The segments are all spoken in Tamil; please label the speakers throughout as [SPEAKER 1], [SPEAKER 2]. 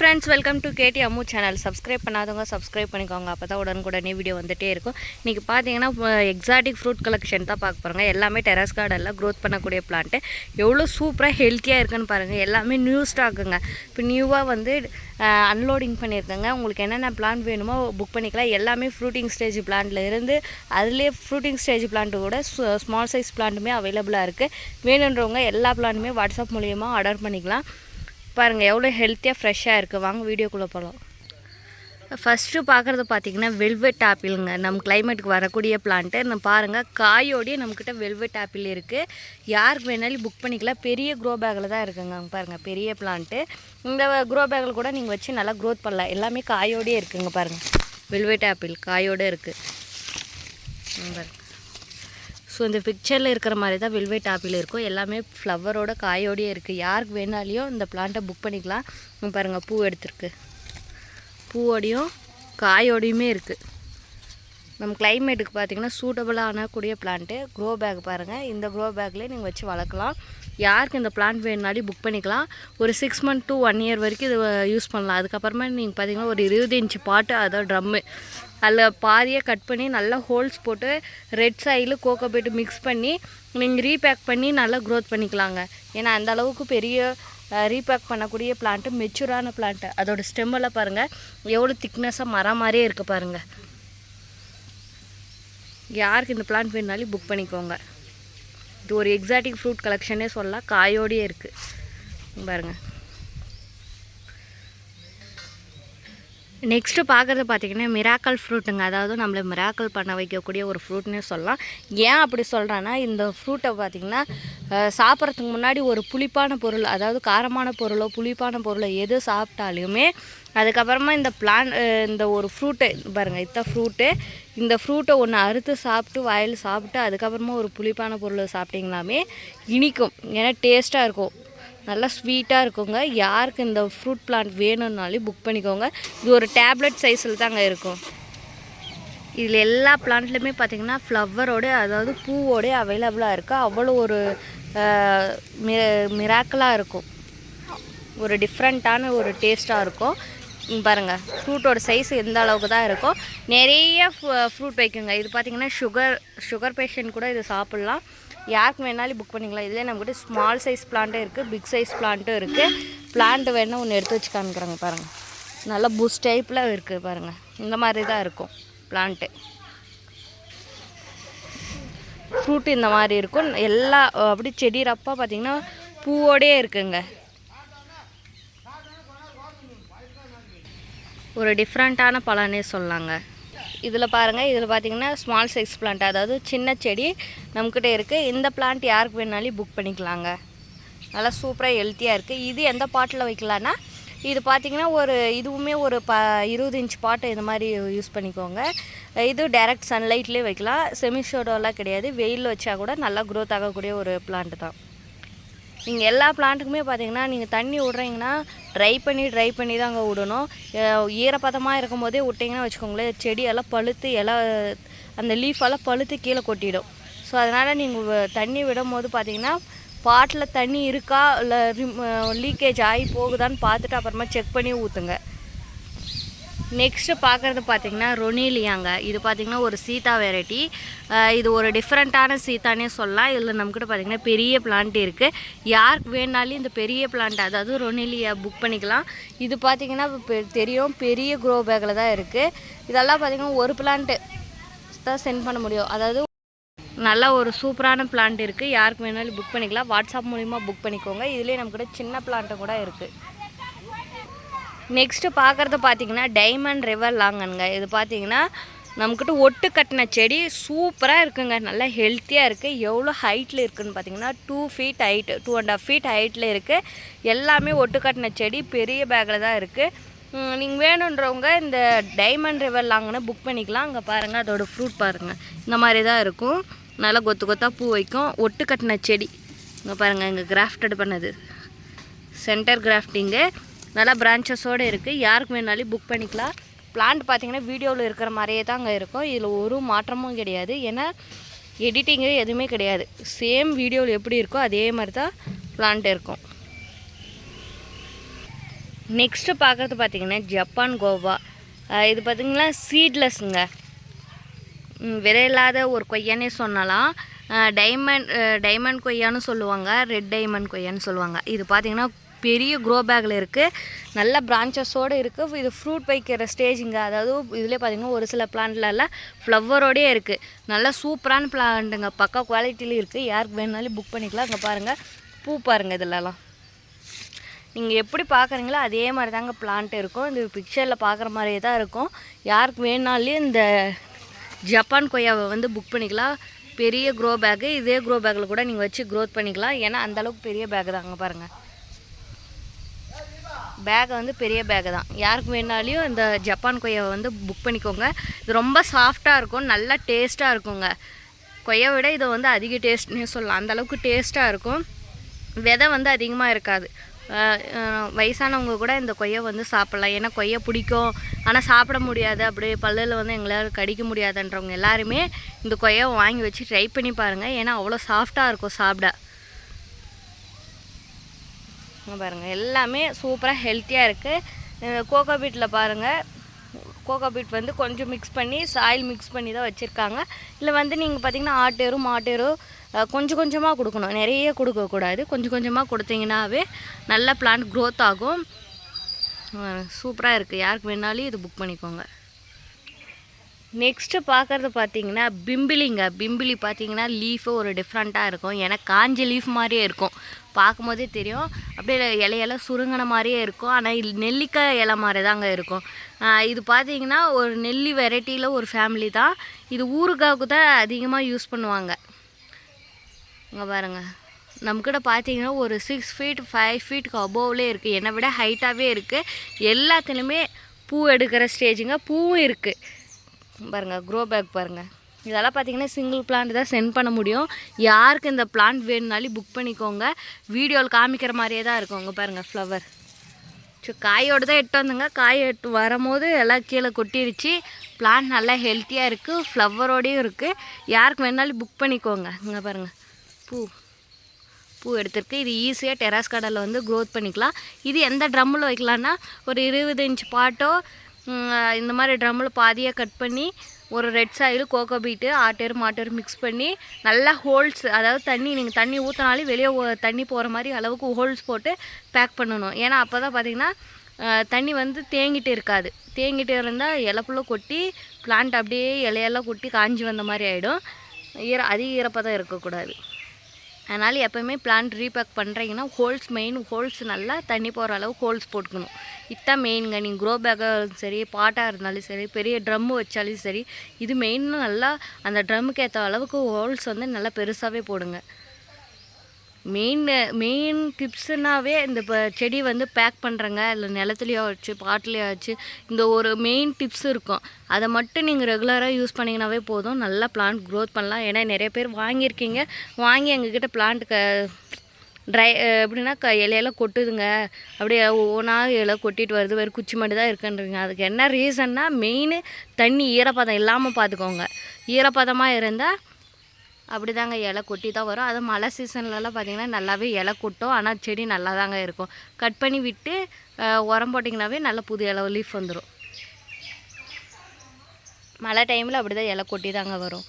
[SPEAKER 1] Friends welcome to K D Ammu channel subscribe பண்ணாதவங்க சப்ஸ்கிரைப் பண்ணிக்கோங்க. அப்போ தான் உடனுக்குடனே வீடியோ வந்துகிட்டே இருக்கும். இன்றைக்கி பார்த்தீங்கன்னா எக்ஸாட்டிக் ஃப்ரூட் கலெக்ஷன் தான் பார்க்க போகிறோங்க எல்லாமே டெரஸ் கார்டனில் க்ரோத் பண்ணக்கூடிய பிளான்ட்டு எவ்வளோ சூப்பராக ஹெல்த்தியாக இருக்குன்னு பாருங்கள் எல்லாமே நியூ ஸ்டாக்குங்க இப்போ நியூவாக வந்து அன்லோடிங் பண்ணியிருக்கேங்க உங்களுக்கு என்னென்ன பிளான் வேணுமோ புக் பண்ணிக்கலாம். எல்லாமே ஃப்ரூட்டிங் ஸ்டேஜ் பிளான்ட்ல இருந்து அதுலேயே ஃப்ரூட்டிங் ஸ்டேஜ் பிளான்ட்டு கூட ஸ்மால் சைஸ் பிளான்ட்டுமே அவைலபிளாக இருக்குது வேணுன்றவங்க எல்லா பிளான்ட்டுமே வாட்ஸ்அப் மூலியமாக ஆர்டர் பண்ணிக்கலாம். பாருங்கள் எவ்வளோ ஹெல்த்தியாக ஃப்ரெஷ்ஷாக இருக்குது வாங்க வீடியோக்குள்ளே போகலாம் ஃபஸ்ட்டு பார்க்குறது பார்த்தீங்கன்னா வெல்வெட் ஆப்பிளுங்க நம்ம கிளைமேட்டுக்கு வரக்கூடிய பிளான்ட்டு நம்ம பாருங்கள் காயோடய நம்மக்கிட்ட வெல்வெட் ஆப்பிள் இருக்குது யாருக்கு வேணாலும் புக் பண்ணிக்கலாம். பெரிய க்ரோ பேக்கில் தான் இருக்குங்க பாருங்கள் பெரிய பிளான்ட்டு இந்த க்ரோ பேக்கில் கூட நீங்கள் வச்சு நல்லா க்ரோத் பண்ணலாம். எல்லாமே காயோடயே இருக்குங்க பாருங்கள் வெல்வெட் ஆப்பிள் காயோடு இருக்குது பாருங்கள் ஸோ இந்த பிக்சரில் இருக்கிற மாதிரி தான் வெல்வெட் ஆப்பிள் இருக்கும். எல்லாமே ஃப்ளவரோட காயோடையே இருக்குது யாருக்கு வேணாலையும் இந்த பிளான்ட்டை புக் பண்ணிக்கலாம். பாருங்கள் பூ எடுத்துருக்கு. பூவோடையும் காயோடையுமே இருக்குது நம்ம கிளைமேட்டுக்கு பார்த்தீங்கன்னா சூட்டபுளான கூடிய பிளான்ட்டு க்ரோ பேக் பாருங்கள் இந்த க்ரோ பேக்லேயே நீங்கள் வச்சு வளர்க்கலாம். யாருக்கு இந்த பிளான்ட் வேணுனாலும் புக் பண்ணிக்கலாம். ஒரு six month to one year வரைக்கும் இது யூஸ் பண்ணலாம். அதுக்கப்புறமா நீங்கள் பார்த்தீங்கன்னா ஒரு இருபது இன்ச்சு பாட்டு அதான் ட்ரம்மு அதில் பாதியாக கட் பண்ணி நல்லா ஹோல்ஸ் போட்டு ரெட் சாயில் போய்ட்டு மிக்ஸ் பண்ணி நீங்கள் ரீபேக் பண்ணி நல்லா க்ரோத் பண்ணிக்கலாங்க. ஏன்னா அந்த அளவுக்கு பெரிய ரீபேக் பண்ணக்கூடிய பிளான்ட்டு மெச்சூரான பிளான்ட்டு அதோட ஸ்டெம்மெல்லாம் பாருங்கள் எவ்வளோ திக்னஸாக மரம் மாதிரியே இருக்குது பாருங்கள் யாருக்கு இந்த பிளான்ட் வேணுனாலும் புக் பண்ணிக்கோங்க. இது ஒரு எக்ஸாட்டிக் ஃப்ரூட் கலெக்ஷனே சொல்லலாம் காயோடையே இருக்குது பாருங்கள் நெக்ஸ்ட்டு பார்க்குறது பார்த்தீங்கன்னா மிராக்கல் ஃப்ரூட்டுங்க அதாவது நம்மளை மிராக்கல் பண்ண வைக்கக்கூடிய ஒரு ஃப்ரூட்னே சொல்லலாம். ஏன் அப்படி சொல்கிறேன்னா இந்த ஃப்ரூட்டை பார்த்திங்கன்னா சாப்பிட்றதுக்கு முன்னாடி ஒரு புளிப்பான பொருள் அதாவது காரமான பொருளோ புளிப்பான பொருளோ எது சாப்பிட்டாலுமே அதுக்கப்புறமா இந்த பிளான் இந்த ஒரு ஃப்ரூட்டு பாருங்கள் இத்த ஃப்ரூட்டு இந்த ஃப்ரூட்டை ஒன்று அறுத்து சாப்பிட்டு வாயில் சாப்பிட்டு அதுக்கப்புறமா ஒரு புளிப்பான பொருளை சாப்பிட்டிங்களாமே இனிக்கும். ஏன்னா டேஸ்ட்டாக இருக்கும். நல்லா ஸ்வீட்டாக இருக்குங்க. யாருக்கு இந்த ஃப்ரூட் பிளான்ட் வேணும்னாலும் புக் பண்ணிக்கோங்க. இது ஒரு டேப்லெட் சைஸில் தாங்க இருக்கும். இதில் எல்லா பிளான்ட்லையுமே பார்த்திங்கன்னா ஃப்ளவரோடு அதாவது பூவோட அவைலபிளாக இருக்குது அவ்வளோ ஒரு மிராக்கலாக இருக்கும். ஒரு டிஃப்ரெண்ட்டான ஒரு டேஸ்ட்டாக இருக்கும். பாருங்கள் ஃப்ரூட்டோட சைஸ் எந்த அளவுக்கு தான் இருக்கும் நிறைய ஃப்ரூட் வைக்குங்க. இது பார்த்திங்கன்னா சுகர் சுகர் பேஷண்ட் கூட இது சாப்பிட்லாம். யாருக்கு வேணாலும் புக் பண்ணிக்கலாம். இதில் நம்மக்கிட்ட ஸ்மால் சைஸ் பிளான்ட்டும் இருக்குது பிக் சைஸ் பிளான்ட்டும் இருக்குது பிளான்ட் வேணால் ஒன்று எடுத்து வச்சு காமிக்கிறாங்க பாருங்கள் நல்லா புஷ் டைப்பில் இருக்குது பாருங்கள் இந்த மாதிரி தான் இருக்கும் பிளான்ட்டு ஃப்ரூட் இந்த மாதிரி இருக்கும். எல்லா அப்படி செடி ரப்பாக பார்த்திங்கன்னா பூவோடே இருக்குங்க. ஒரு டிஃப்ரெண்ட்டான பழனே சொல்லாங்க இதில் பாருங்கள் இதில் பார்த்தீங்கன்னா ஸ்மால் சைஸ் பிளான்ட் அதாவது சின்ன செடி நம்மக்கிட்ட இருக்குது இந்த பிளான்ட் யாருக்கு வேணாலும் புக் பண்ணிக்கலாங்க. நல்லா சூப்பராக ஹெல்த்தியாக இருக்குது இது எந்த பாட்டில் வைக்கலான்னா இது பார்த்திங்கன்னா ஒரு இதுவுமே ஒரு ப இருபது இன்ச் பாட்டு இந்த மாதிரி யூஸ் பண்ணிக்கோங்க. இது டைரக்ட் சன்லைட்லேயே வைக்கலாம். செமிஷோடோலாம் கிடையாது. வெயிலில் வச்சா கூட நல்லா க்ரோத் ஆகக்கூடிய ஒரு பிளான்ட் தான். நீங்கள் எல்லா பிளான்ட்டுக்குமே பார்த்தீங்கன்னா நீங்கள் தண்ணி விட்றீங்கன்னா ட்ரை பண்ணி ட்ரை பண்ணி தாங்க விடணும். ஈரப்பதமாக இருக்கும் போதே விட்டிங்கன்னா வச்சுக்கோங்களேன் செடியெல்லாம் பழுத்து இலை அந்த லீஃபெல்லாம் பழுத்து கீழே கொட்டிடும். ஸோ அதனால் நீங்கள் தண்ணி விடும் போது பார்த்தீங்கன்னா பாட்டில் தண்ணி இருக்கா? இல்லை லீக்கேஜ் ஆகி போகுதான்னு பார்த்துட்டு அப்புறமா செக் பண்ணி ஊற்றுங்க நெக்ஸ்ட்டு பார்க்குறது பார்த்திங்கன்னா ரொனிலியாங்க இது பார்த்திங்கன்னா ஒரு சீதா வெரைட்டி இது ஒரு டிஃப்ரெண்ட்டான சீதானே சொல்லலாம். இதில் நம்மக்கிட்ட பார்த்திங்கன்னா பெரிய பிளான்ட் இருக்குது யாருக்கு வேணாலும் இந்த பெரிய பிளான்ட் அதாவது ரொனிலியா புக் பண்ணிக்கலாம். இது பார்த்திங்கன்னா தெரியும். பெரிய க்ரோ பேக்கில் தான் இருக்குது இதெல்லாம் பார்த்திங்கன்னா ஒரு பிளான்ட்டு தான் சென்ட் பண்ண முடியும். அதாவது நல்ல ஒரு சூப்பரான பிளான்ட் இருக்குது யாருக்கு வேணாலும் புக் பண்ணிக்கலாம். வாட்ஸ்அப் மூலிமா புக் பண்ணிக்கோங்க. இதுலேயே நம்மக்கிட்ட சின்ன பிளான்ட்டு கூட இருக்குது நெக்ஸ்ட்டு பார்க்குறது பார்த்தீங்கன்னா டைமண்ட் ரிவர் லாங்கனுங்க இது பார்த்தீங்கன்னா நம்மக்கிட்ட ஒட்டு கட்டின செடி சூப்பராக இருக்குங்க. நல்லா ஹெல்த்தியாக இருக்குது எவ்வளோ ஹைட்டில் இருக்குதுன்னு பார்த்தீங்கன்னா two feet height two and half feet ஹைட்டில் இருக்குது எல்லாமே ஒட்டு கட்டின செடி பெரிய பேக்கில் தான் இருக்குது நீங்கள் வேணுன்றவங்க இந்த டைமண்ட் ரிவர் லாங்கனை புக் பண்ணிக்கலாம். அங்கே பாருங்கள் அதோடய ஃப்ரூட் பாருங்கள் இந்த மாதிரி தான் இருக்கும். நல்லா கொத்து கொத்தாக பூ வைக்கும். ஒட்டு கட்டின செடி. இங்கே பாருங்கள் இங்கே கிராஃப்டட் பண்ணது. சென்டர் கிராஃப்டிங்கு நல்லா பிரான்ச்சஸோடு இருக்குது யாருக்கு வேணாலும் புக் பண்ணிக்கலாம். பிளான்ட் பார்த்தீங்கன்னா வீடியோவில் இருக்கிற மாதிரியே தான் அங்கே இருக்கும். இதில் ஒரு மாற்றமும் கிடையாது. ஏன்னா எடிட்டிங்கு எதுவுமே கிடையாது. சேம் வீடியோவில் எப்படி இருக்கோ அதே மாதிரி தான் பிளான்ட் இருக்கும். நெக்ஸ்ட்டு பார்க்குறது பார்த்தீங்கன்னா ஜப்பான் கோவா. இது பார்த்தீங்கன்னா சீட்லெஸ்ஸுங்க விதையில்லாத ஒரு கொய்யானே சொல்லலாம். டைமண்ட் டைமண்ட் கொய்யான்னு சொல்லுவாங்க. ரெட் டைமண்ட் கொய்யான்னு சொல்லுவாங்க. இது பார்த்தீங்கன்னா பெரிய க்ரோ பேக்கில் இருக்குது நல்ல பிரான்ச்சஸோடு இருக்குது இது ஃப்ரூட் வைக்கிற ஸ்டேஜிங்க அதாவது இதுலேயே பார்த்தீங்கன்னா ஒரு சில பிளான்ட்லலாம் ஃப்ளவரோடயே இருக்குது நல்லா சூப்பரான பிளான்ட்டுங்க பக்கா குவாலிட்டிலையும் இருக்குது யாருக்கு வேணுனாலும் புக் பண்ணிக்கலாம். அங்கே பாருங்கள் பூ பாருங்கள் இதிலலாம். நீங்கள் எப்படி பார்க்குறீங்களோ அதே மாதிரி தாங்க பிளான்ட் இருக்கும். இந்த பிக்சரில் பார்க்குற மாதிரியே தான் இருக்கும். யாருக்கு வேணாலும் இந்த ஜப்பான் கொய்யாவை வந்து புக் பண்ணிக்கலாம். பெரிய க்ரோ பேக்கு இதே க்ரோ பேக்கில் கூட நீங்கள் வச்சு க்ரோத் பண்ணிக்கலாம். ஏன்னா அந்தளவுக்கு பெரிய பேக்கு தாங்க பாருங்கள் பேக் வந்து பெரிய பேக்கு தான். யாருக்கு வேணாலையும் இந்த ஜப்பான் கொய்யாவை வந்து புக் பண்ணிக்கோங்க. இது ரொம்ப சாஃப்டாக இருக்கும் நல்லா டேஸ்ட்டாக இருக்குங்க. கொய்யை விட இதை வந்து அதிக டேஸ்ட்னே சொல்லலாம். அந்தளவுக்கு டேஸ்ட்டாக இருக்கும். விதை வந்து அதிகமாக இருக்காது. வயசானவங்க கூட இந்த கொய்யை வந்து சாப்பிட்லாம். ஏன்னா கொய்யை பிடிக்கும். ஆனால் சாப்பிட முடியாது. அப்படியே பல்லில் வந்து எங்களால் கடிக்க முடியாதுன்றவங்க எல்லாருமே இந்த கொய்யை வாங்கி வச்சு ட்ரை பண்ணி பாருங்கள் ஏன்னா அவ்வளோ சாஃப்டாக இருக்கும் சாப்பிட. இங்க பாருங்கள் எல்லாமே சூப்பராக ஹெல்த்தியாக இருக்குது கோகோ பீட்டில் பாருங்கள் கோகோ பீட் வந்து கொஞ்சம் மிக்ஸ் பண்ணி சாயில் மிக்ஸ் பண்ணி தான் வச்சுருக்காங்க. இல்லை வந்து நீங்கள் பார்த்தீங்கன்னா ஆட்டேரும் மாட்டேரும் கொஞ்சம் கொஞ்சமாக கொடுக்கணும். நிறைய கொடுக்கக்கூடாது கொஞ்சம் கொஞ்சமாக கொடுத்தீங்கன்னாவே நல்ல பிளான்ட் க்ரோத் ஆகும். சூப்பராக இருக்குது யாருக்கு வேணாலும் இது புக் பண்ணிக்கோங்க. நெக்ஸ்ட்டு பார்க்குறது பார்த்தீங்கன்னா பிம்பிலிங்க. பிம்பிலி பார்த்தீங்கன்னா லீஃபு ஒரு டிஃப்ரெண்ட்டாக இருக்கும். ஏன்னா காஞ்ச லீஃப் மாதிரியே இருக்கும். பார்க்கும்போதே தெரியும். அப்படியே இலையெல்லாம் சுருங்கின மாதிரியே இருக்கும். ஆனால் நெல்லிக்காய் இலை மாதிரி தாங்க இருக்கும் இது பார்த்தீங்கன்னா ஒரு நெல்லி வெரைட்டியில் ஒரு ஃபேமிலி தான். இது ஊறுகாவுக்கு தான் அதிகமாக யூஸ் பண்ணுவாங்க. இங்கே பாருங்கள் நம்மக்கிட்ட பார்த்தீங்கன்னா ஒரு சிக்ஸ் ஃபீட் ஃபைவ் ஃபீட்டுக்கு அபோவ்லே இருக்குது என்னை விட ஹைட்டாகவே இருக்குது எல்லாத்துலேயுமே பூ எடுக்கிற ஸ்டேஜுங்க பூவும் இருக்குது பாருங்கள் க்ரோ பேக் பாருங்கள் இதெல்லாம் பார்த்தீங்கன்னா சிங்கிள் பிளான்ட் தான் சென்ட் பண்ண முடியும். யாருக்கு இந்த பிளான்ட் வேணும்னாலும் புக் பண்ணிக்கோங்க. வீடியோவில் காமிக்கிற மாதிரியே தான் இருக்கும். அங்கே பாருங்கள் ஃப்ளவர் ஸோ காயோடு தான் எட்டு வந்தோங்க. காய் எட்டு வரும்போது எல்லாம் கீழே கொட்டிடுச்சு பிளான்ட் நல்லா ஹெல்த்தியாக இருக்குது ஃப்ளவரோடையும் இருக்குது யாருக்கு வேணாலும் புக் பண்ணிக்கோங்க. இங்கே பாருங்கள் பூ. பூ எடுத்திருக்கு. இது ஈஸியாக டெராஸ் கடலில் வந்து க்ரோத் பண்ணிக்கலாம். இது எந்த ட்ரம்மில் வைக்கலான்னா ஒரு இருபது இன்ச் பாட்டோ இந்த மாதிரி ட்ரம்மில் பாதியாக கட் பண்ணி ஒரு ரெட் சாயில் கோகோ பீட்டு ஆட்டேரு மாட்டேரு மிக்ஸ் பண்ணி நல்லா ஹோல்ஸ் அதாவது தண்ணி நீங்கள் தண்ணி ஊற்றினாலே வெளியே தண்ணி போகிற மாதிரி அளவுக்கு ஹோல்ஸ் போட்டு பேக் பண்ணணும். ஏன்னா அப்போ தான் பார்த்தீங்கன்னா தண்ணி வந்து தேங்கிட்டு இருக்காது. தேங்கிட்டு இருந்தால் இலப்புல கொட்டி பிளான்ட் அப்படியே இலையெல்லாம் கொட்டி காஞ்சி வந்த மாதிரி ஆகிடும் ஈர அதிக ஈரப்பதம் இருக்கக்கூடாது. அதனால் எப்போயுமே பிளான்ட் ரீபேக் பண்ணுறீங்கன்னா ஹோல்ஸ் மெயின் ஹோல்ஸ் நல்லா தண்ணி போகிற அளவு ஹோல்ஸ் போட்டுக்கணும். இதுதான் மெயினுங்க நீங்கள் க்ரோ பேக்காக சரி பாட்டாக இருந்தாலும் சரி பெரிய ட்ரம்மு வச்சாலும் சரி இது மெயின்னு நல்லா அந்த ட்ரம்முக்கு ஏற்ற அளவுக்கு ஹோல்ஸ் வந்து நல்லா பெருசாகவே போடுங்க. மெயின் மெயின் டிப்ஸுனாவே இந்த இப்போ செடி வந்து பேக் பண்ணுறங்க இல்லை நிலத்துலையோ வச்சு பாட்டிலையோ வச்சு இந்த ஒரு மெயின் டிப்ஸ் இருக்கும். அதை மட்டும் நீங்கள் ரெகுலராக யூஸ் பண்ணிங்கனாவே போதும். நல்லா பிளான்ட் க்ரோத் பண்ணலாம். ஏன்னா நிறைய பேர் வாங்கியிருக்கீங்க. வாங்கி எங்ககிட்ட பிளான்ட் க ட்ரை எப்படின்னா க இலையெல்லாம் கொட்டுதுங்க. அப்படியே ஒவ்வொன்றா இலை கொட்டிட்டு வருது. வெறும் குச்சி மட்டும் தான் இருக்குன்றீங்க. அதுக்கு என்ன ரீசன்னா மெயின் தண்ணி ஈரப்பதம் இல்லாமல் பார்த்துக்கோங்க. ஈரப்பதமாக இருந்தால் அப்படி தாங்க இலை கொட்டி தான் வரும். அது மழை சீசன்லலாம் பார்த்திங்கன்னா நல்லாவே இலை கொட்டும். ஆனால் செடி நல்லா தாங்க இருக்கும். கட் பண்ணி விட்டு உரம் போட்டிங்கனாவே நல்ல புது இலை லீஃப் வந்துடும் மழை டைமில் அப்படி தான் இலை கொட்டி தாங்க வரும்.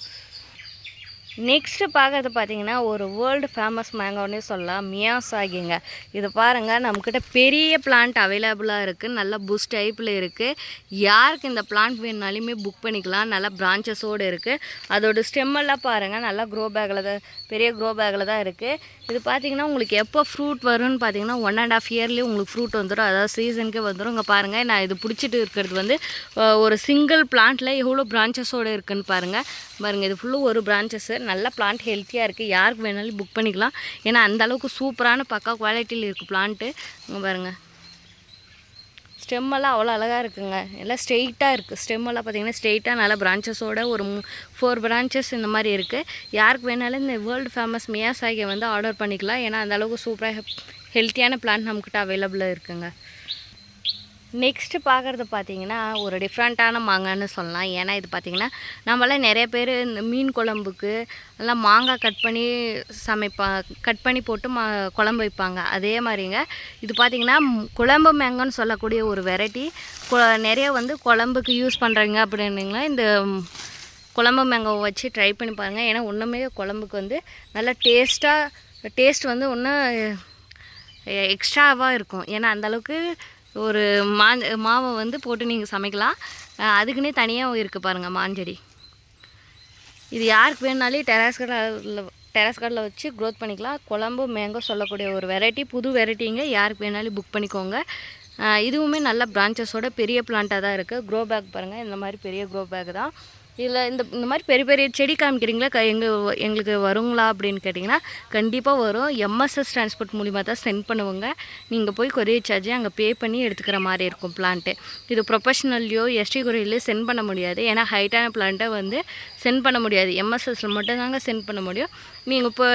[SPEAKER 1] நெக்ஸ்ட்டு பார்க்கறது பார்த்தீங்கன்னா ஒரு வேர்ல்டு ஃபேமஸ் மேங்கோன்னே சொல்லலாம். மியாசாகிங்க இது பாருங்கள் நம்மக்கிட்ட பெரிய பிளான்ட் அவைலபிளாக இருக்குது நல்ல புஷ் டைப்பில் இருக்குது யாருக்கு இந்த பிளான்ட் வேணுனாலுமே புக் பண்ணிக்கலாம். நல்லா பிரான்ச்சஸோடு இருக்குது அதோடய ஸ்டெம்மெல்லாம் பாருங்கள் நல்லா க்ரோ பேக்கில் தான் பெரிய க்ரோ பேக்கில் தான் இருக்குது இது பார்த்தீங்கன்னா உங்களுக்கு எப்போ ஃப்ரூட் வரும்னு பார்த்தீங்கன்னா ஒன் அண்ட் ஆஃப் இயர்லேயே உங்களுக்கு ஃப்ரூட் வந்துடும் அதாவது சீசனுக்கே வந்துடும் இங்கே பாருங்கள் நான் இது பிடிச்சிட்டு இருக்கிறது வந்து ஒரு சிங்கிள் பிளான்ட்டில் எவ்வளோ பிரான்ச்சஸோடு இருக்குதுன்னு பாருங்கள் பாருங்கள் இது ஃபுல்லும் ஒரு பிரான்ச்சஸ் நல்ல பிளான்ட் ஹெல்த்தியாக இருக்குது யாருக்கு வேணாலும் புக் பண்ணிக்கலாம். ஏன்னா அந்த அளவுக்கு சூப்பரான பக்கா குவாலிட்டியில் இருக்குது பிளான்ட்டு இங்கே பாருங்கள் ஸ்டெம்மெல்லாம் அவ்வளோ அழகாக இருக்குங்க. எல்லாம் ஸ்ட்ரெயிட்டாக இருக்குது ஸ்டெம்மெல்லாம் பார்த்தீங்கன்னா ஸ்ட்ரெயிட்டாக நல்லா பிரான்ச்சஸோட ஒரு ஃபோர் பிரான்ச்சஸ் இந்த மாதிரி இருக்குது யாருக்கு வேணாலும் இந்த வேர்ல்டு ஃபேமஸ் மியாசாகியை வந்து ஆர்டர் பண்ணிக்கலாம். ஏன்னா அந்தளவுக்கு சூப்பராக ஹெல்த்தியான பிளான்ட் நம்மக்கிட்ட அவைலபிளாக இருக்குங்க. நெக்ஸ்ட்டு பார்க்குறது பார்த்திங்கன்னா ஒரு டிஃப்ரெண்ட்டான மாங்கான்னு சொல்லலாம். ஏன்னா இது பார்த்திங்கன்னா நம்மளாம் நிறைய பேர் இந்த மீன் குழம்புக்கு எல்லாம் மாங்காய் கட் பண்ணி சமைப்பா கட் பண்ணி போட்டு மா குழம்பு வைப்பாங்க. அதே மாதிரிங்க இது பார்த்தீங்கன்னா குழம்பு மேங்கன்னு சொல்லக்கூடிய ஒரு வெரைட்டி நிறைய வந்து குழம்புக்கு யூஸ் பண்ணுறீங்க அப்படின்னீங்கன்னா இந்த குழம்பு மேங்காவை வச்சு ட்ரை பண்ணி பாருங்கள் ஏன்னா ஒன்றுமே குழம்புக்கு வந்து நல்லா டேஸ்ட்டாக டேஸ்ட் வந்து ஒன்றும் எக்ஸ்ட்ராவாக இருக்கும். ஏன்னா அந்தளவுக்கு ஒரு மா மாவை வந்து போட்டு நீங்கள் சமைக்கலாம். அதுக்குன்னே தனியாக இருக்குது பாருங்கள் மாஞ்செடி. இது யாருக்கு வேணுனாலும் டெராஸ் கடலில் டெராஸ் கார்டில் வச்சு க்ரோத் பண்ணிக்கலாம். குழம்பு மேங்கோ சொல்லக்கூடிய ஒரு வெரைட்டி புது வெரைட்டிங்க யாருக்கு வேணாலும் புக் பண்ணிக்கோங்க. இதுவுமே நல்ல பிரான்ச்சஸோட பெரிய பிளான்ட்டாக தான் இருக்குது க்ரோ பேக் பாருங்கள் இந்த மாதிரி பெரிய க்ரோ பேக் தான். இதில் இந்த இந்த மாதிரி பெரிய பெரிய செடி காமிக்கிறீங்களா? க எங்கள் எங்களுக்கு வருங்களா அப்படின்னு கேட்டிங்கன்னா கண்டிப்பாக வரும். எம்எஸ்எஸ் டிரான்ஸ்போர்ட் மூலிமா தான் சென்ட் பண்ணுவாங்க. நீங்கள் போய் கொரியர் சார்ஜை அங்கே பே பண்ணி எடுத்துக்கிற மாதிரி இருக்கும் பிளான்ட்டு இது ப்ரொஃபஷனல்லையோ எஸ்டி கொரியர்லையோ சென்ட் பண்ண முடியாது. ஏன்னா ஹைட்டான பிளான்ட்டை வந்து சென்ட் பண்ண முடியாது. எம்எஸ்எஸில் மட்டும்தாங்க சென்ட் பண்ண முடியும். நீங்கள் இப்போ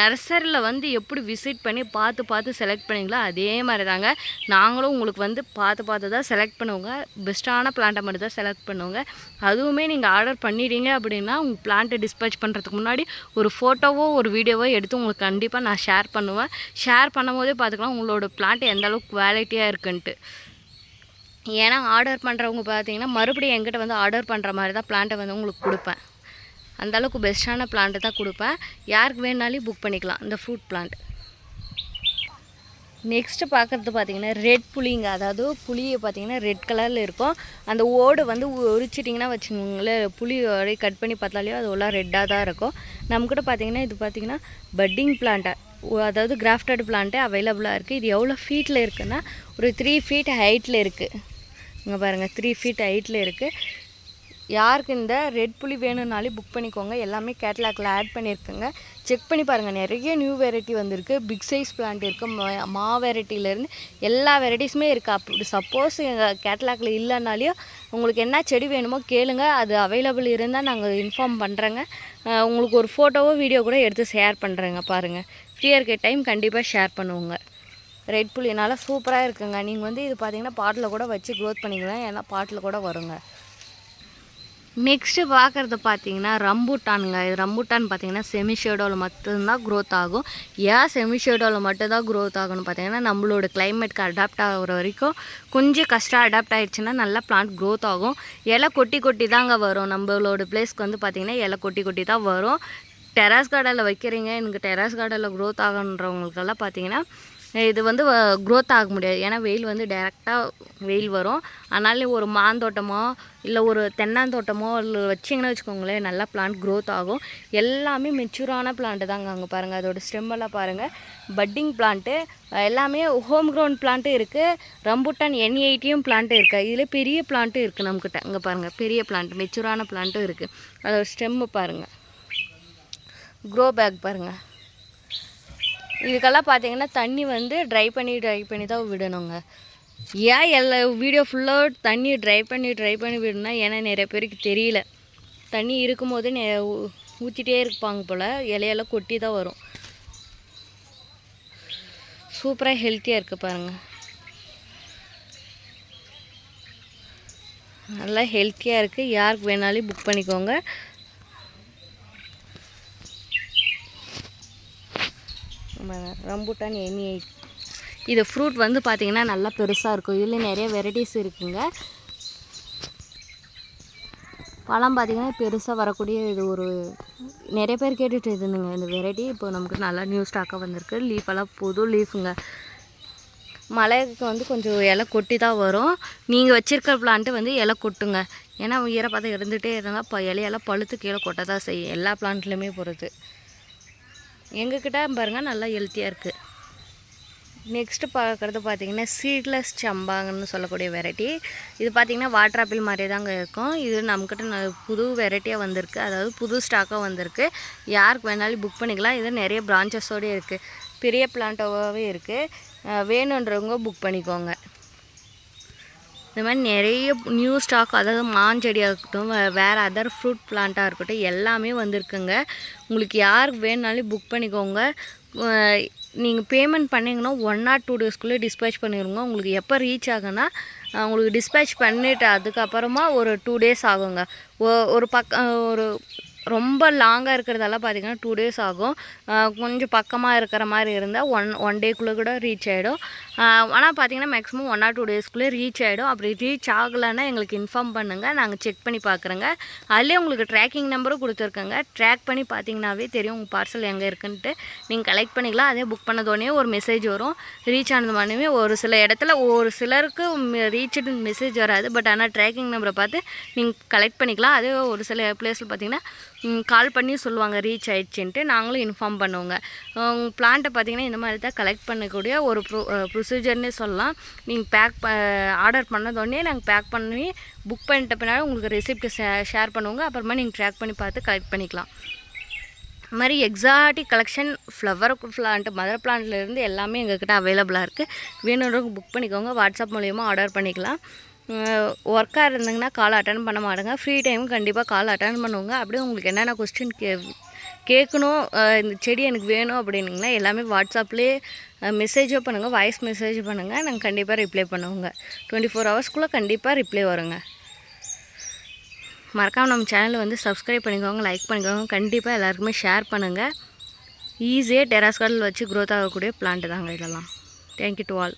[SPEAKER 1] நர்சரியில் வந்து எப்படி விசிட் பண்ணி பார்த்து பார்த்து செலக்ட் பண்ணிங்களோ அதே மாதிரி தாங்க. நாங்களும் உங்களுக்கு வந்து பார்த்து பார்த்து தான் செலக்ட் பண்ணுவோங்க. பெஸ்ட்டான பிளான்ட்டை மட்டும் தான் செலக்ட் பண்ணுவோங்க. அதுவுமே நீங்கள் ஆர்டர் பண்ணிட்டீங்க அப்படின்னா உங்கள் பிளான்ட்டை டிஸ்பேச் பண்ணுறதுக்கு முன்னாடி ஒரு ஃபோட்டோவோ ஒரு வீடியோவோ எடுத்து உங்களுக்கு கண்டிப்பாக நான் ஷேர் பண்ணுவேன். ஷேர் பண்ணும்போதே பார்த்துக்கலாம் உங்களோட பிளான்ட் எந்த அளவுக்கு குவாலிட்டியாக இருக்குன்ட்டு. ஏன்னா ஆர்டர் பண்ணுறவங்க பார்த்தீங்கன்னா மறுபடியும் எங்கிட்ட வந்து ஆர்டர் பண்ணுற மாதிரி தான் பிளான்ட்டை வந்து உங்களுக்கு கொடுப்பேன். அந்த அளவுக்கு பெஸ்ட்டான பிளான்ட்டு தான் கொடுப்பேன். யாருக்கு வேணாலும் புக் பண்ணிக்கலாம் இந்த ஃப்ரூட் பிளான்ட் நெக்ஸ்ட்டு பார்க்குறது பார்த்தீங்கன்னா ரெட் புளிங்க அதாவது புளியை பார்த்தீங்கன்னா ரெட் கலரில் இருக்கும். அந்த ஓடு வந்து உரிச்சிட்டிங்கன்னா வச்சுக்கோங்களேன் புளி கட் பண்ணி பார்த்தாலே அது எல்லாம் ரெட்டாக தான் இருக்கும். நம்மக்கிட்ட பார்த்தீங்கன்னா இது பார்த்தீங்கன்னா பட்டிங் பிளான்ட்டாக அதாவது கிராஃப்டட் பிளான்ட்டே அவைலபிளாக இருக்குது இது எவ்வளோ ஃபீட்டில் இருக்குன்னா ஒரு த்ரீ ஃபீட் ஹைட்டில் இருக்குது இங்கே பாருங்கள் த்ரீ ஃபீட் ஹைட்டில் இருக்குது யாருக்கு இந்த ரெட் புளி வேணும்னாலே புக் பண்ணிக்கோங்க. எல்லாமே கேட்லாக்ல ஆட் பண்ணியிருக்குங்க. செக் பண்ணி பாருங்கள் நிறைய நியூ வெரைட்டி வந்திருக்கு. பிக் சைஸ் பிளான்ட் இருக்குது மா- மா வெரைட்டிலேருந்து எல்லா வெரைட்டிஸுமே இருக்குது அப்படி சப்போஸ் எங்கள் கேட்லாக்ல இல்லைனாலையும் உங்களுக்கு என்ன செடி வேணுமோ கேளுங்க. அது அவைலபிள் இருந்தால் நாங்கள் இன்ஃபார்ம் பண்ணுறேங்க உங்களுக்கு ஒரு ஃபோட்டோவோ வீடியோ கூட எடுத்து ஷேர் பண்ணுறேங்க பாருங்கள் ஃப்ரீயாக இருக்க டைம் கண்டிப்பாக ஷேர் பண்ணுவோங்க. ரெட் புளினால் நல்லா சூப்பராக இருக்குங்க. நீங்கள் வந்து இது பார்த்தீங்கன்னா பாட்டில் கூட வச்சு க்ரோத் பண்ணிக்கலாம். ஏன்னா பாட்டில் கூட வருங்க. நெக்ஸ்ட்டு பார்க்குறது பார்த்தீங்கன்னா ரம்பூட்டானுங்க. இது ரம்பூட்டான் பார்த்தீங்கன்னா செமி ஷேடோவில் மட்டும்தான் க்ரோத் ஆகும். ஏன் செமி ஷேடோவில் மட்டும்தான் க்ரோத் ஆகும்னு பார்த்தீங்கன்னா நம்மளோட கிளைமேட்க்கு அடாப்ட் ஆகுற வரைக்கும் கொஞ்சம் கஷ்டம் அடாப்ட் ஆகிடுச்சுன்னா நல்லா பிளான்ட் க்ரோத் ஆகும். இலை கொட்டி கொட்டி தாங்க வரும். நம்மளோட பிளேஸ்க்கு வந்து பார்த்திங்கன்னா இலை கொட்டி கொட்டி தான் வரும். டெராஸ் கார்டனில் வைக்கிறீங்க எனக்கு டெராஸ் கார்டனில் க்ரோத் ஆகணுன்றவங்களுக்கெல்லாம் பார்த்தீங்கன்னா இது வந்து க்ரோத் ஆக முடியாது. ஏன்னா வெயில் வந்து டைரெக்டாக வெயில் வரும். அதனால ஒரு மாந்தோட்டமோ இல்லை ஒரு தென்னாந்தோட்டமோ இல்லை வச்சிங்கன்னா வச்சுக்கோங்களேன் நல்லா பிளான்ட் க்ரோத் ஆகும். எல்லாமே மெச்சூரான பிளான்ட்டு தாங்க அங்கே பாருங்கள் அதோட ஸ்டெம்மெல்லாம் பாருங்கள் பட்டிங் பிளான்ட்டு எல்லாமே ஹோம் க்ரௌண்ட் பிளான்ட்டு இருக்குது ரம்புட்டான் என் எயிட்டியும் பிளான்ட்டு இருக்குது இதில் பெரிய பிளான்ட்டும் இருக்குது நம்மக்கிட்ட அங்கே பாருங்கள் பெரிய பிளான்ட் மெச்சூரான பிளான்ட்டும் இருக்குது அதோட ஸ்டெம்மு பாருங்கள் க்ரோ பேக் பாருங்கள் இதுக்கெல்லாம் பார்த்தீங்கன்னா தண்ணி வந்து ட்ரை பண்ணி ட்ரை பண்ணி தான் விடணுங்க. ஏன் எல்லா வீடியோ ஃபுல்லாக தண்ணி ட்ரை பண்ணி ட்ரை பண்ணி விடணும்னா ஏன்னா நிறைய பேருக்கு தெரியல. தண்ணி இருக்கும்போது நே ஊ- ஊற்றிட்டே இருப்பாங்க போல் இலையெல்லாம் கொட்டி தான் வரும். சூப்பராக ஹெல்த்தியாக இருக்குது பாருங்கள் நல்லா ஹெல்த்தியாக இருக்குது யாருக்கு வேணாலும் புக் பண்ணிக்கோங்க. ஆமாங்க ரம்பூட்டான் எமி எயிட் இது ஃப்ரூட் வந்து பார்த்தீங்கன்னா நல்லா பெருசாக இருக்கும். இதில் நிறைய வெரைட்டிஸ் இருக்குங்க. பழம் பார்த்திங்கன்னா பெருசாக வரக்கூடிய இது ஒரு நிறைய பேர் கேட்டுட்டு இருந்துங்க. இந்த வெரைட்டி இப்போ நமக்கு நல்லா நியூ ஸ்டாக்காக வந்திருக்கு. லீஃப் எல்லாம் புது லீஃபுங்க மழைக்கு வந்து கொஞ்சம் இலை கொட்டி தான் வரும். நீங்கள் வச்சுருக்க பிளான்ட்டு வந்து இலை கொட்டுங்க. ஏன்னா ஈரப்பதம் இருந்துகிட்டே இருந்தால் இப்போ இலையெல்லாம் பழுத்து கீழே கொட்ட தான் செய்யும். எல்லா பிளான்ட்லேயுமே பொறுத்து. எங்ககிட்ட பாருங்கள் நல்லா ஹெல்த்தியாக இருக்குது நெக்ஸ்ட்டு பார்க்குறது பார்த்திங்கன்னா சீட்லெஸ் சம்பாங்கன்னு சொல்லக்கூடிய வெரைட்டி இது பார்த்திங்கன்னா வாட்டர் ஆப்பிள் மாதிரியே தாங்க இருக்கும். இது நம்மக்கிட்ட ந- புது வெரைட்டியாக வந்திருக்கு. அதாவது புது ஸ்டாக்காக வந்திருக்கு. யாருக்கு வேணாலும் புக் பண்ணிக்கலாம். இது நிறைய பிரான்ச்சஸோடு இருக்குது பெரிய பிளான்ட்டாகவே இருக்குது வேணுன்றவங்க புக் பண்ணிக்கோங்க. இந்த மாதிரி நிறைய நியூ ஸ்டாக் அதாவது மாஞ்செடியாக இருக்கட்டும் வேறு அதர் ஃப்ரூட் பிளான்ட்டாக இருக்கட்டும் எல்லாமே வந்திருக்குங்க. உங்களுக்கு யாருக்கு வேணுனாலும் புக் பண்ணிக்கோங்க. நீங்கள் பேமெண்ட் பண்ணிங்கன்னா ஒன் ஆர் டூ டேஸ்க்குள்ளே டிஸ்பேச் பண்ணிடுங்க உங்களுக்கு எப்போ ரீச் ஆகுன்னா உங்களுக்கு டிஸ்பேச் பண்ணிவிட்டு அதுக்கப்புறமா ஒரு டூ டேஸ் ஆகுங்க. ஒரு பக்கம் ஒரு ரொம்ப லாங்காக இருக்கிறதெல்லாம் பார்த்தீங்கன்னா டூ டேஸ் ஆகும். கொஞ்சம் பக்கமாக இருக்கிற மாதிரி இருந்தால் ஒன் ஒன் டேக்குள்ளே கூட ரீச் ஆகிடும் ஆனால் பார்த்தீங்கன்னா மேக்ஸிமம் ஒன் ஆர் டூ டேஸ்க்குள்ளே ரீச் ஆகிடும் அப்படி ரீச் ஆகலைன்னா எங்களுக்கு இன்ஃபார்ம் பண்ணுங்கள் நாங்கள் செக் பண்ணி பார்க்குறோங்க அதுலேயே உங்களுக்கு ட்ராக்கிங் நம்பரும் கொடுத்துருக்கோங்க. ட்ராக் பண்ணி பார்த்தீங்கன்னாவே தெரியும் உங்கள் பார்சல் எங்கே இருக்குன்ட்டு. நீங்கள் கலெக்ட் பண்ணிக்கலாம். அதே புக் பண்ணதோடனே ஒரு மெசேஜ் வரும். ரீச் ஆனது மாதிரி ஒரு சில இடத்துல ஒரு சிலருக்கு ரீச்டு மெசேஜ் வராது. பட் ஆனால் ட்ராக்கிங் நம்பரை பார்த்து நீங்கள் கலெக்ட் பண்ணிக்கலாம். அதே ஒரு சில பிளேஸில் பார்த்தீங்கன்னா கால் பண்ணி சொல்லுவாங்க ரீச் ஆயிடுச்சுன்ட்டு. நாங்களும் இன்ஃபார்ம் பண்ணுவோங்க. பிளான்ட்டை பார்த்தீங்கன்னா இந்த மாதிரி தான் கலெக்ட் பண்ணக்கூடிய ஒரு ப்ரொ ப்ரொசீஜர்னே சொல்லலாம். நீங்கள் பேக் ப ஆர்டர் பண்ணதோடனே நாங்கள் பேக் பண்ணி புக் பண்ணிட்ட பின்னாடி உங்களுக்கு ரெசிப்ட் ஷேர் பண்ணுவோங்க. அப்புறமா நீங்கள் ட்ராக் பண்ணி பார்த்து கலெக்ட் பண்ணிக்கலாம். இது மாதிரி exotic collection flower plant mother பிளான்ட்லேருந்து எல்லாமே எங்கக்கிட்ட அவைலபிளாக இருக்குது வேணுன்றவங்க புக் பண்ணிக்கோங்க. வாட்ஸ்அப் மூலியமா ஆர்டர் பண்ணிக்கலாம். ஒர்க்காக இருந்தீங்கன்னா கால் அட்டன் பண்ண மாட்டேங்க. ஃப்ரீ டைம் கண்டிப்பாக கால் அட்டன் பண்ணுவோங்க அப்படியே உங்களுக்கு என்னென்ன கொஸ்டின் கே கேட்கணும் இந்த செடி எனக்கு வேணும் அப்படின்னிங்கன்னா எல்லாமே வாட்ஸ்அப்லேயே மெசேஜோ பண்ணுங்கள் வாய்ஸ் மெசேஜ் பண்ணுங்கள் நாங்கள் கண்டிப்பாக ரிப்ளை பண்ணுவோங்க. டுவெண்ட்டி ஃபோர் ஹவர்ஸ்க்குள்ளே கண்டிப்பாக ரிப்ளை வருங்க. மறக்காமல் நம்ம சேனலை வந்து சப்ஸ்கிரைப் பண்ணிக்கோங்க லைக் பண்ணிக்கோங்க. கண்டிப்பாக எல்லாருக்குமே ஷேர் பண்ணுங்கள் ஈஸியாக டெராஸ் கார்டில் வச்சு க்ரோத் ஆகக்கூடிய பிளான்ட் தாங்க இதெல்லாம். Thank you to all